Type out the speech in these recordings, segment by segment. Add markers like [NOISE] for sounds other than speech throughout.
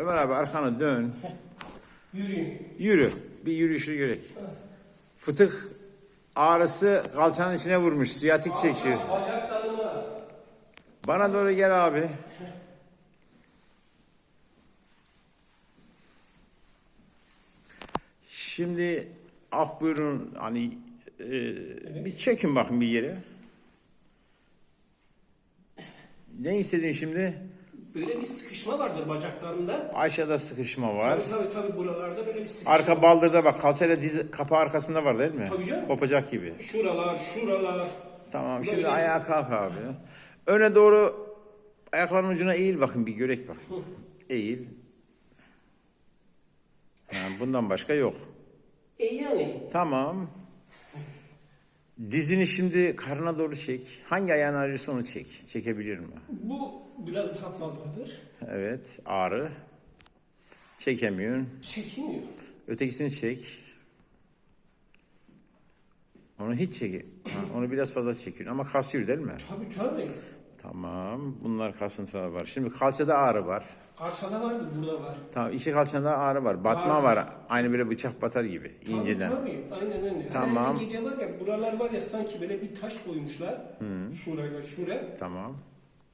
Ömer abi arkana dön. [LAUGHS] Yürüyün. Yürü. Bir yürüyüşü gerek. Fıtık ağrısı kalçanın içine vurmuş. Siyatik çekiyor. Bacaklarıma. Bana doğru gel abi. Şimdi af buyurun hani e, bir çekin bakın bir yere. Ne istedin şimdi? Böyle bir sıkışma vardır bacaklarımda. Aşağıda sıkışma var. Tabii tabii tabii buralarda böyle bir sıkışma. Arka baldırda bak kalçayla diz kapağı arkasında var değil mi? Tabii canım. Kopacak gibi. Şuralar, şuralar. Tamam şimdi Böyle- ayağa kalk abi. Öne doğru ayakların ucuna eğil bakın bir görek bak. Eğil. Ha, bundan başka yok. E yani Tamam. Dizini şimdi karnına doğru çek. Hangi ayağın ağrıyorsa onu çek. Çekebilir mi? bu biraz daha fazladır. Evet. Ağrı. Çekemiyorsun. Çekmiyor. Ötekisini çek. Onu hiç çek. Onu biraz fazla çekiyorsun ama kasıyor değil mi? Tabii tabii. Tamam. Bunlar kasıntılar var. Şimdi kalçada ağrı var. Kalçada vardır burada var. Tamam. iki kalçanda ağrı var. Batma Var. var. Aynı böyle bıçak batar gibi. inceden. Tabii. Aynen öyle. Tamam. Hani gece var ya buralar var ya sanki böyle bir taş koymuşlar. Şuraya şuraya. Tamam.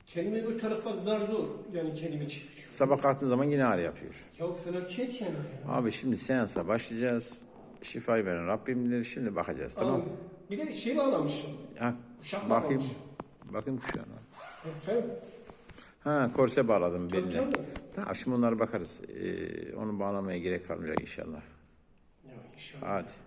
Kendime bir tarafa zar zor. Yani kendimi çeviriyorum. Sabah kalktığın zaman yine ağrı yapıyor. Ya felaket yani. ya. Abi şimdi seansa başlayacağız. Şifayı veren Rabbimdir. Şimdi bakacağız. Tamam. Ama Bir de şey bağlamışım. Ha, Kuşak bakayım. Bakayım kuşağına. Ha korse bağladım Tabii beline. Tamam şimdi onlara bakarız. Ee, onu bağlamaya gerek kalmayacak inşallah. Ya inşallah. Hadi.